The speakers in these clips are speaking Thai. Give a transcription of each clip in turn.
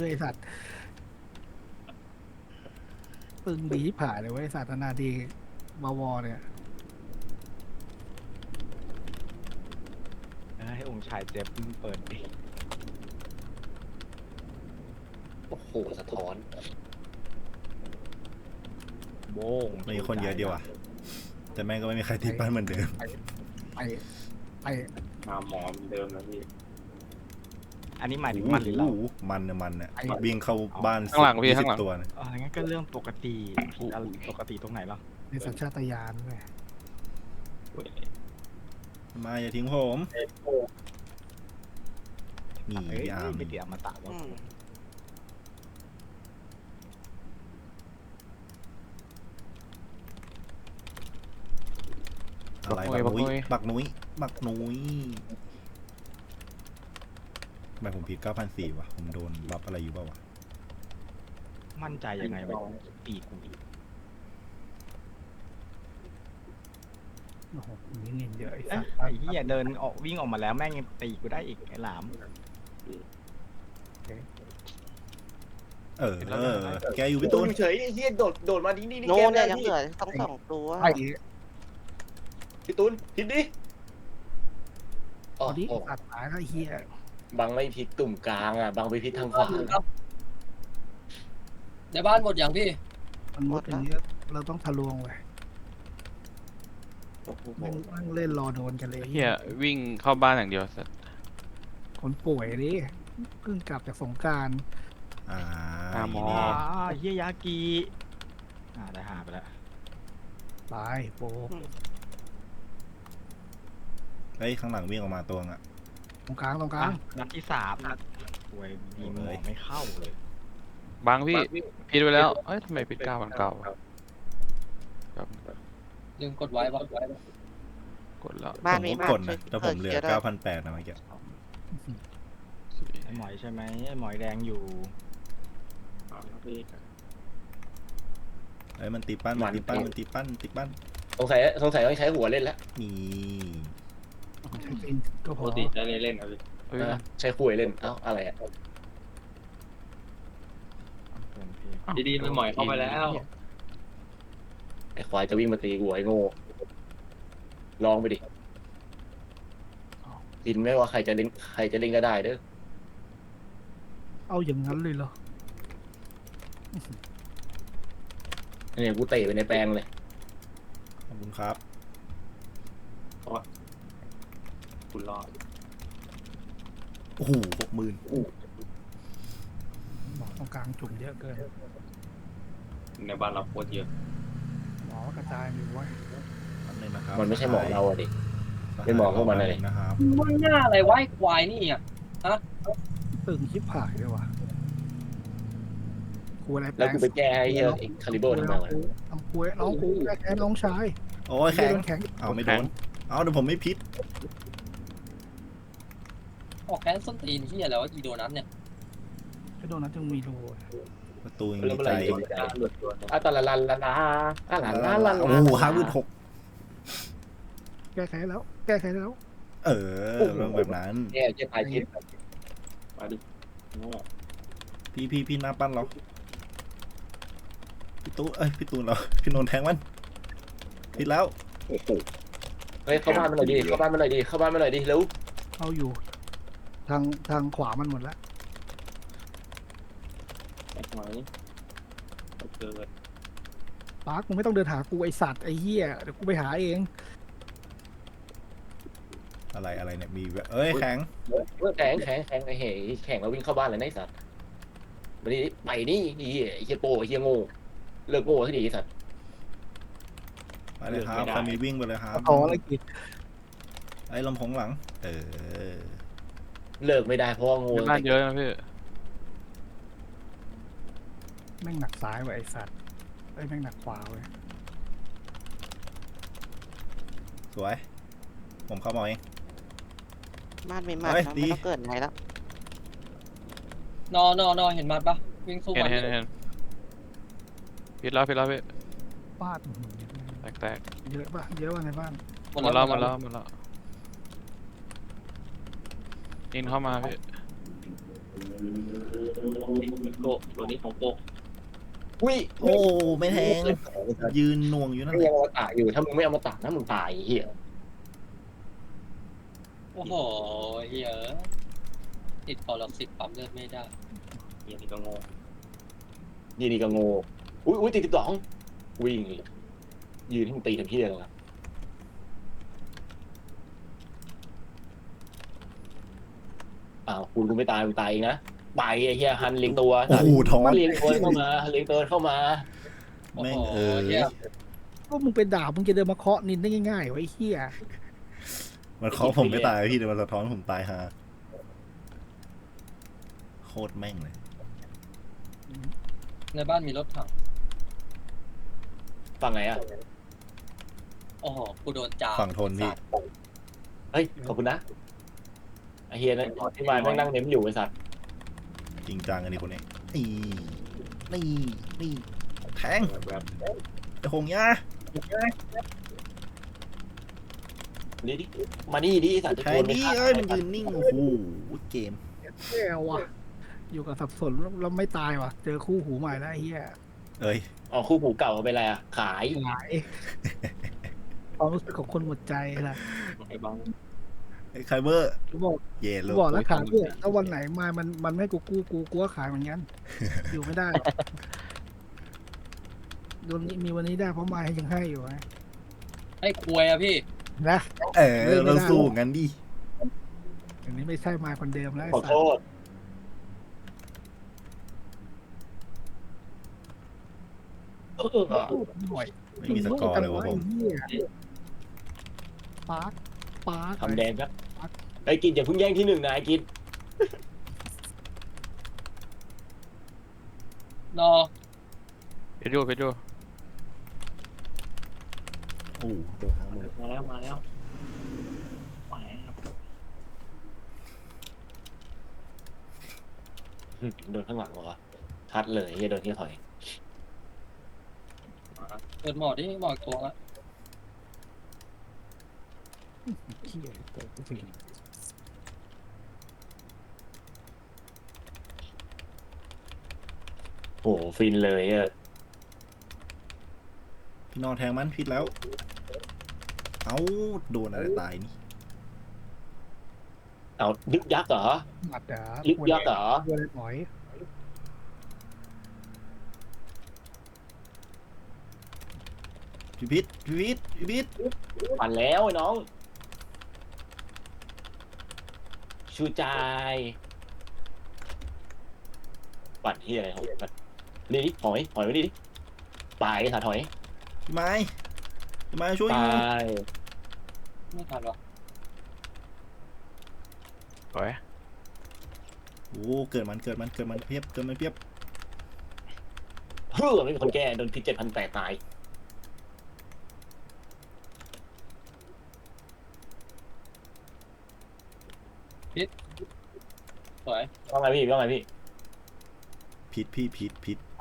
ด้วยไอ้สัตว์ปึงดีผ่าเลยเว้ยไอ้สัตว์นาทีบวเนี่ยให้องค์ชายเจ็บเปิดดิโอ้โหสะท้อนโบ้งมีคนเยอะดีว่ะ แต่แม่งก็ไม่มีใครตีปั้นเหมือนเดิม ไปไป มาหมอเหมือนเดิมแล้วพี่ อันนี้หมายถึงโอ้มันหรือเราโหมันเนี่ยมันเนี่ยวิ่งเข้าบ้านข้างหลังพี่สิบข้างหลังตัวเนี่ยเอองั้นก็เรื่องปกติผิดอะไรปกติตรงไหนเหรอในสัญชาตญาณเลยมาอย่าทิ้งผมนี่เอ้ยพี่อาร์มไม่ติดอมตะวะอืมอะไรบับักกนุ้นุ้ยยบักนุ้ยบักนุ้ยทำ ไมผมผิดเก้าพันสี่วะ ผมโดนบัฟอะไรอยู่เปล่าวะ มั่นใจยังไงวะตีกูอีกโอ้โหมีเงินเยอะไอ้เอ้สัยตว์ไอ้เหี้ยเดินออกวิ่งออกมาแล้วแม่งยังตีกูได้อีกไอ้หลาม เออ เออ แกอยู่พี่ตูน เฉยไอ้เฮียโดดโดดมาดินี่นี่โน่แก้นมเนี่ได้ยยังพี่เหลือต้องสองตัว ไอ้พี่ตูนพิดดิตอนนี้สัตว์ตายแล้วไอ้เฮีย บังไม่พิดตุ่มกลางอะ บังไปพิดทางขวาในบ้านหมดอย่างพี่มันมุดอย่างนี้เราต้องทะลวงเว้ยแม่งแม่งเล่นรอโดนกันเลยเฮียวิ่งเข้าบ้านอย่างเดียวสัตว์คนป่วยดิเพิ่งกลับจากสงกรารอ่าตามหมอนี่อ่าเฮียยากีอ่าได้หาไปแล้วตายโปะเฮ้ยข้างหลังวิ่งออกมาตัวงอะ ตรงกลางตรงกลาอะงนัดที่สามป่วยยิงหมอไม่เข้าเลยบางพี่พิดไว้แล้วเอ้ยทำไมพิดเก้าพันเก้าแบบลืมกดไว้ปะกดแล้วบ้านผมมีก็บ้านกดนะแต่ผมเหลือคยเก้าพันแปดนะเมื่อกี้ไอ้หมอยใช่ไหมไอ้หมอยแดงอยู่พี่เอ้ยมันตีปั้นมันตีปั้นมันตีปั้นตีปั้นสงสัยสงสัยต้องใช้หัวเล่นแล้วนี่ใช้ กินก็ปพอกติจะเล่นๆครับพี่เฮ้ยเออใช้คุยเล่นเอ้าอะไรอะดีๆมันหมอยเข้าไปแล้วไอ้ควายจะวิ่งมาตีกูไอ้โง่ลองไปดิพินไม่ว่าใครจะเล่นใครจะเล่นก็ได้เด้อเอาอย่างนั้นเลยเหรอเนี่ยกูเตะไปในแปลงเลยขอบคุณครับ คุณรอดโอ้โหหกหมื่นหมอตรงกลางจุ่มเยอะเกินในบ้านเราโคตรเยอะหมอกระจายอยู่ไว้ยอันนึงนะครับมันไม่ใช่หมอเราอะดิ เป็นหมอพวกมันอะไรนะครับมึงหน้าอะไรวะไอ้ควายนี่อะตึงชิบหายเลยว่ะกูอะไรแปลแล้วงกูไปแก้ให้เฮียไอ้คาลิเบอร์ทำไมวะทำคุยน้องกูแก้แค้นน้องชายโอ้ยแข็งโดนแข็งเอาไม่โดน เอาเดี๋ยวผมไม่พิษ ออกแค้นส้นตีนที่อะไรวะอีโดนัทเนี่ยไอ้โดนนั้นจึงมีโลประตูยังเรื่มีองอะใจไรอยู่หลุดตัวอะตะละลันละลาอะหลานละลันโอ้โหห้าหมื่นหกแก้แค้นแล้ว แก้แค้นแล้ว เออเรื่องแบบนั้น เนี่ยเจ็บพายพิษมาดิโง่พี่พี่พี่หน้าปั้นเราพี่ตูนเอ้ยพี่ตูนเราพี่นนท์แทงมันพิษแล้ว โอ้โหเฮ้ยเข้าบ้านมาหน่อยดิเข้าบ้านมาหน่อยดิเข้าบ้านมาหน่อยดิเร็วเอาอยู่ ทางทางขวามันหมดแล้วไอ้หมอยเกิดปาร์คมึงไม่ต้องเดินหากูไอสัตว์ไอเหี้ยเดี๋ยวกูไปหาเอง อะไรอะไรเนี่ยมีแวะเอ้ยแข็งเว้ยแข็งแข็งแข็งไอ้เหี้ยแข็งแล้ววิ่งเข้าบ้านเลยนะไอ้สัตว์มาดิไปนี่ไอ้เหี้ยไอ้เหี้ยโป้ไอ้เหี้ยโง่เลิกโง่ที่ดีไอ้สัตว์ ไปเลยครับใครมีวิ่งไปเลยครับทองอะไรกิจไอ้ลำโพงหลัง เออ เลิกไม่ได้เพราะว่าโง่ในบ้านเยอะนะพี่แม่งหนักซ้ายว่ะไอสัตว์ไอยแม่งหนักขวาเว้ยสวย ผมเข้ามาเองบ้านมีมัดเฮ้ยนะดี ไม่ต้องเกิดอะไรแล้วนอนอนอเห็นมันปะวิ่งสู้เห็นมันเห็นเห็นพิดแล้วพิดแล้วพี่ฟาดอื้อหือแตกแตกเยอะป่ะเยอะป่ะในบ้าน หมดแล้วหมดแล้วหมดแล้ว อินเข้ามาพี่โกะตัวนี้ของโกะอุ้ยโอ้ไม่แทง ยืนนวงอยู่นั่นมึงแหยัละงเอามาตากอยู่ ถ้ามึงไม่เอามาตากนะมึงตายไอ้เหี้ยโอ้โหเฮียติดคอร์สิบปั๊มเลือดไม่ได้เฮียนี่ก็โง่ยีดีก็โง่อุ้ยอุ้ยตีสิบสองวิ่งเลยยืนให้มึงตีทำเหี้ยเลยนะ อ้าวคุณกูไม่ตายมึงตายเองนะไปไอ้เหี้ยฮันเลี้ยงตัวโอ้โหท้อนเลี้ยงตัวเข้ามาเลี้ยงตัวเข้ามาแม่งโอ้โหเออเหี้ยก็มึงเป็นดาบมึงจะเดินมาเคาะนินได้ง่ายๆวะไอ้เหี้ยมันเคาะผมไม่ตายพี่เดี๋ยวมันสะท้อนผมตายฮาโคตรแม่งเลย ในบ้านมีรถถังฟังไงอะโอ้โหกูโดนจ่าฝั่งทนพี่ เฮ้ยขอบคุณนะ ไอ้เฮียนั่นที่มาแม่งนั่งเน้มอยู่ไอ้สัตว์จริงจังอันนี้คนนี้นี่นี่นี่แทงแบบไอ้หงยานี่ดิมานี่ดิไอ้สัตว์จะแทชวงนไปนี่ฆ่าเอ้ยมันยืนนิ่งโอ้โหเกมแย่ว่ะ อยู่กับสับสนแล้วไม่ตายว่ะ เจอคู่หูใหม่แล้วไอ้เหี้ยเอ้ยอ๋อคู่หูเก่าเป็นไรอะ ขายหลายความรู้สึกของคนหมดใจนะไอ้บัง ไอ้ไคเบอร์กูบอกเย่กูเลยบอกแล้วขายด้วยถ้าวันไหนมามันมันไม่ให้กูกู้กูกูก็ขายเหมือนกัน อยู่ไม่ได้หรอกโดนนี้มีวันนี้ได้เพราะมาให้ยังให้อยู่ไงให้ควยอะพี่ นะเออเราสู้งั้นดิอันนี้ไม่ใช่มาคนเดิมแล้วไอ้ขอสัโทตว์ษห่วยไม่มีสกอร์เลยวะผมไอ้เหี้ยปาร์คปาร์คทำแดงครับ ไอ้กินอย่าเพิ่งแย่งที่หนึ่งนะไอ้กินนอเพชรดูเพชรดูโอ้มาแล้วมาแล้วมาแล้วโดนข้างหลังเหรอทัดเลยเฮียโดนที่ถอยเปิดหมอดที่หมอดตัวละ เหี้ยเปิดกูสิ โอ้โหฟินเลยอะพี่นอนแทงมันผิดแล้ว เอ้าโดนอะไรตายนี่ เอายึกยักษ์เหรอ หมัดอะยึกยักษ์เหรอกลัวเลยหมอยพี่พิษพี่พิษพี่พิษปั่นแล้วไอ้น้อง ชูใจายปั่นที่อะไรของปั่น นี่ดิหอย หอยไว้ดิดิปลายสาถอยพี่ไม้พี่ไม้ช่วยปอลยู่าย ไม่ทันหรอสวยโอ้เกิดมันเกิดมันเกิดมันเพียบเกิดมันเพียบเฮ้อไม่มีคนแก้โดนพิษเจ็ดพันแปดตาย สวยว่าไงพี่ว่าไงพี่พิษพี่พิษพิษผ่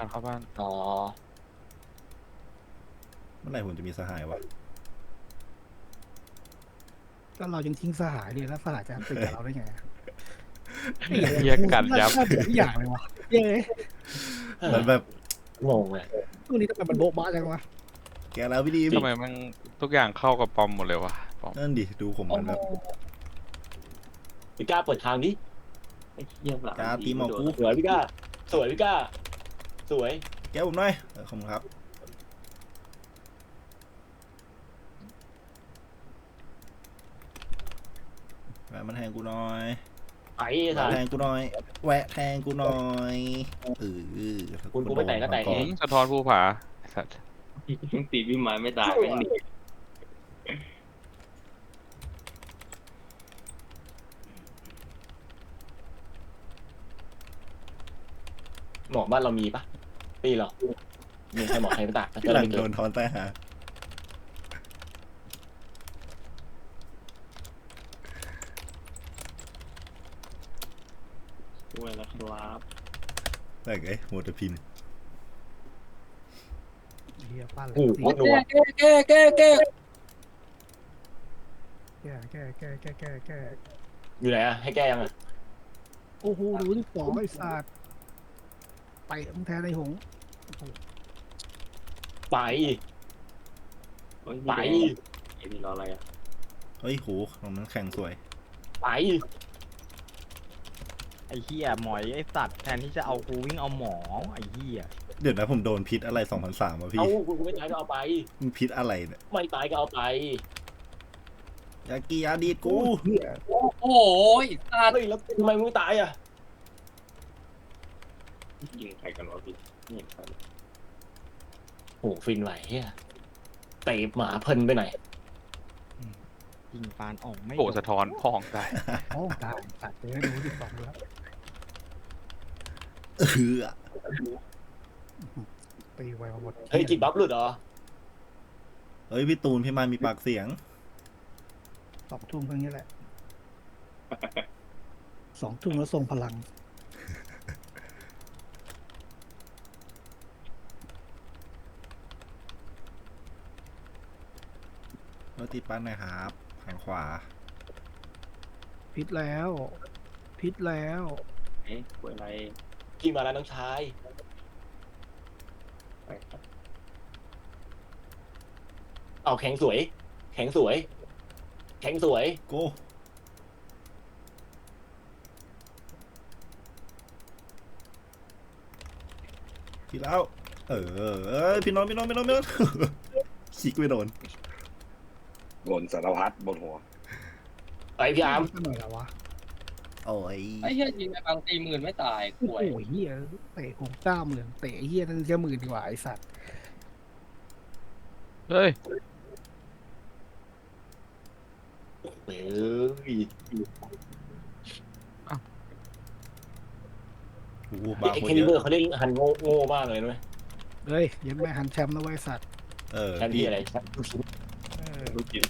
านเข้าบ้านอ๋อเมื่อไหร่ผมจะมีสหายวะก็เรายังทิ้งสหายเลยแล้วสหายจะติดกับเราได้ไงอะเฮียกัดยับ น่าเบื่อทุกอย่างเลยวะเย้มันแบบงงเลยพวกนี้ทำไมมันโบ๊ะบ้าจังวะแกแล้วพี่ดีมทำไมมันทุกอย่างเข้ากับปอมหมดเลยวะปอมนั่นดิดูผมโอ้มันโหแบบพี่ก้าเปิดทางดิไอ้เหี้ยหลังกาตีหมอกูสวยพี่ก้าสวยพี่ก้า สวย แกผมหน่อยเออขอบคุณครับแวะมันแทงกูหน่อยไอ้แวะสาร แทงกูหน่อยแวะแทงกูหน่อยเออคุณกูไม่แตกก็แตกเองหืมสะท้อนภูผาไอ้สัตว์ ตีพี่ไม้ไม่ตายแม่งหนี หมอกบ้านเรามีปะปีเหรอมีใครหมอกใครไม่ตากพี่หลังไม่โดเกินทอนใต้หาด้วยนะครับแต่ไงโมเตอร์พิมพ์เฮียป้าเลยโอ้โหนัวแก้แก้แก้แก้แก้แก้แก้แก้แก้แก้อยู่ไหนอะให้แก้ยังอะโอ้โหดูที่สองไอ้สัตว์ ไปมึงแทนไอ้หงไปโอ้ยไปไอ้นี่รออะไรอะเฮ้ยโหของนั้นแข่งสวย ไปไอ้เหี้ยหมอยไอ้สัตว์แทนที่จะเอากูวิ่งเอาหมอไอ้เหี้ยเดี๋ยวนะผมโดนพิษอะไร2003อะพี่เอากูกูไม่ตายก็เอาไปมึงพิษอะไรเนี่ยไม่ตายก็เอาไปยากียาดีดกูเหี้ยโอ้ยตาดเฮ้ยแล้วทำไมมึงไม่ตายอะ ยิงใครกันวะพี่นี่ใครโหฟินไหวเฮียเตะหมาเพลินไปไหนอยยิงปานอ่องไม่โอ้สะท้อนพองได้ โอ้ตายสัตว์เลยดูที่สองแล้วเออตีไวมาหมดเฮ้ยกินบัฟหลุดเหรอเฮ้ยพี่ตูนพี่มานมีปากเสียงสองทุ่มเพิ่งนี้แหละ สองทุ่มแล้วทรงพลัง รถติดปั้นหนะครับทางขวา พิษแล้ว พิษแล้ว เอ๊ะป่วยอะไรพี่มาแล้วน้องชายไปครับเอาแข็งสวย แข็งสวย แข็งสวย โก้พี่แล้ว เออเอ้ยพี่นนท์พี่นนท์พี่นนท์พี่นนท์คิกไม่โดน บนสารพัดบนหัวไปพี่อาร์มก็หน่อยละวะโอ้ยไอ้เหี้ยยิงไปบางตีหมื่นไม่ตายโอ้ป่วย โหเฮียเตะหงเก้าหมื่นเตะเฮียนั่นจะหมื่นดีกว่าไอ้สัตว์เฮ้ยเฮ้ยโอ้โหไอ้บาร์ไอ้โคแคตรลิเยเบอร์อะเขาเล่นหันโง่โง่มากเลยนะเว้ยเฮ้ยเยังแม่หันแชมป์นะเว้ยสัตว์เออแทนที่อะไรเออ ลูกกิน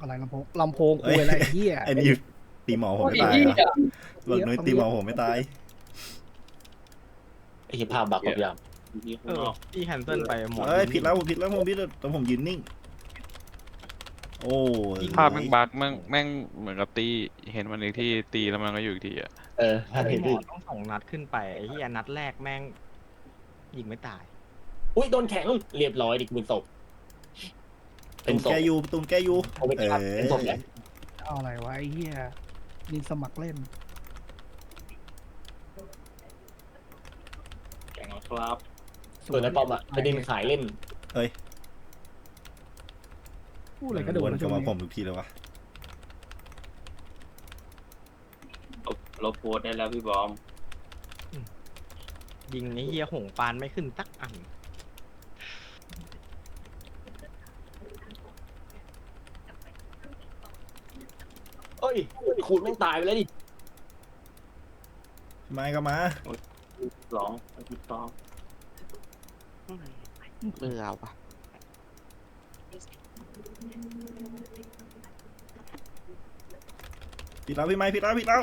อะไรลำโพงลำโพงกูอะไรเฮียไอ้นี่ตีหมอผมไม่ตายเหรอยบอกน้ยตีหมอผมไม่ตายไอ้เหี้ยภาพบักกับยามเออพี่แคนเซิลไปหมอเอ้ยผิดแล้วผมผิดแล้วผมผิดแล้วแต่ผมยืนนิ่ง โอ้ยภาพแม่งบักแม่งแม่งเหมือนกับตีเห็นมันอีกที่ตีแล้วมันก็อยู่อีกที่อะเออภาพเห็นหมดิอต้องสองนัดขึ้นไปไอ้เหี้ยนัดแรกแม่งยิงไม่ตาย อุ้ยโดนแข็งเรียบร้อยดิเป็นศพเป็ตูนนศพแกยูตูนแกยูเอาไปเอครับเป็นศพแล้วเอาอะไรวะไอ้เฮียยิงสมัครเล่นแกงครับส่วนไอ้ปอมอะไม่ได้มีขายเล่น พูดอะไรก็โดนวนแล้วเข้าจะมามาผมทุกทีเลยวะลบลบโพสต์ได้แล้วพี่บอมยิงไอ้เหี้ยหงปานไม่ขึ้นสักอัน เอ้ยขูดแม่งตายไปแล้วดิพี่ไม้ก็มาสองอาทิตย์สองเบื่อว่ะผิดแล้วพี่ไม้ผิดแล้วผิดแล้ว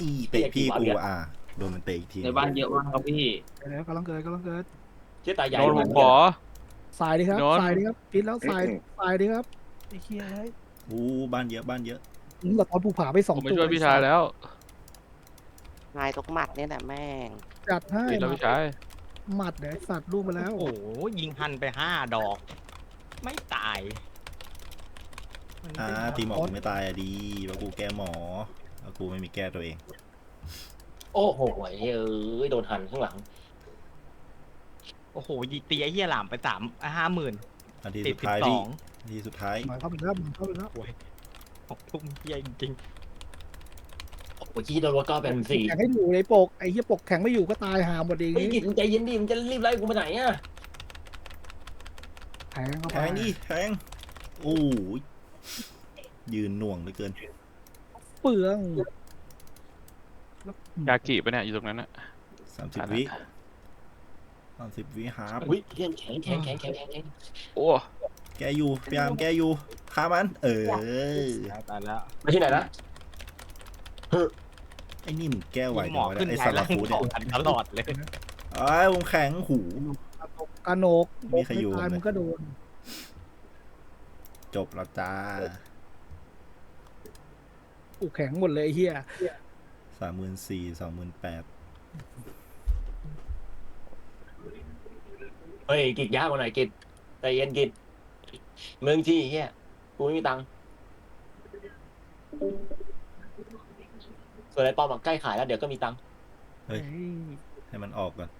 อีเตะพี่กูอะโดนมันเตะอีกทีในบ้านเยอะมากครับพี่เดี๋ยวกำลังเกิดกำลังเกิดเชื่อตายใหญ่โดนผมันมขอสายดีครับโดนสายดีครับพิษแล้วสายสายดีครับไอ้เฮียเฮ้ย อู้บ้านเยอะบ้านเยอะมึงกับตอนภูผาไปสผองมไปตัวช่วยพี่ชายแล้วนายตกหมัดเนี่ยแหละแม่งจัดให้ผิดแล้วพี่ชาย หมัดเดี๋ยวไอ้สัตว์ล่วงไปแล้วโอ้โหยิงหันไปห้าดอก ไม่ตายอ่าตีหมอกูไม่ตายอะดีว่ากูแก้หมอแล้วกูไม่มีแก้ตัวเอง โอ้โหไอ้เอ้ยโดนหันข้างหลัง โอ้โหยิงตีไอ้เหี้ยหลามไปสามห้าหมื่นนาทีติดสุดสิบท้ายสพี่อง นาทีสุดท้ายหมายเข้าไปแล้วหมายเข้าไปแล้วหกทุ่มเหี้ยจริงโอ้ยโดนว่าก็เป็นสี่แข่งให้อยู่ในปกไอ้เหี้ยปกแข่งไม่อยู่ก็ตายหาหมดเองไอ้นี้กิจมึงใจเย็นดิมึงจะรีบไล่กูไปไหนอะแทงเข้าแทไปงดิแทงโอ้ยยืนหน่วงเหลือเกิน เปลืองแล้วยากิปะเนี่ยอยู่ตรงนั้นอะสามสิบอะวิสามสิบวิฮาร์ปอุ้ยเฮียแข็งแข็งแข็งแข็งแข็งแข็งโอ้ แกอยู่พยายามแกอยู่ฆ่ามัน เออๆตายแล้วไปที่ไหนนะไอ้นี่มันแก้ไหวยิงหจัมงอวะขึ้นเนี่ยไอ้ไงสารล่างฟูดเนี่ยกันตลอดเลยไอ้ยวงแข็งหูกระโหนกมีใครอยู่ตายไหมมึงก็โดน จบแล้วจ้ากูแข็งหมดเลยไอ้เฮียสามหมื่นสี่สองหมื่นแปดเฮ้ยกิจยากกว่าหน่อยกิจใจเย็นกิจ เมืองที่เฮียกูไม่มีตังค์ส่วนไอ้ปอมอะใกล้ขายแล้วเดี๋ยวก็มีตังค์เฮ้ย ให้มันออกก่อน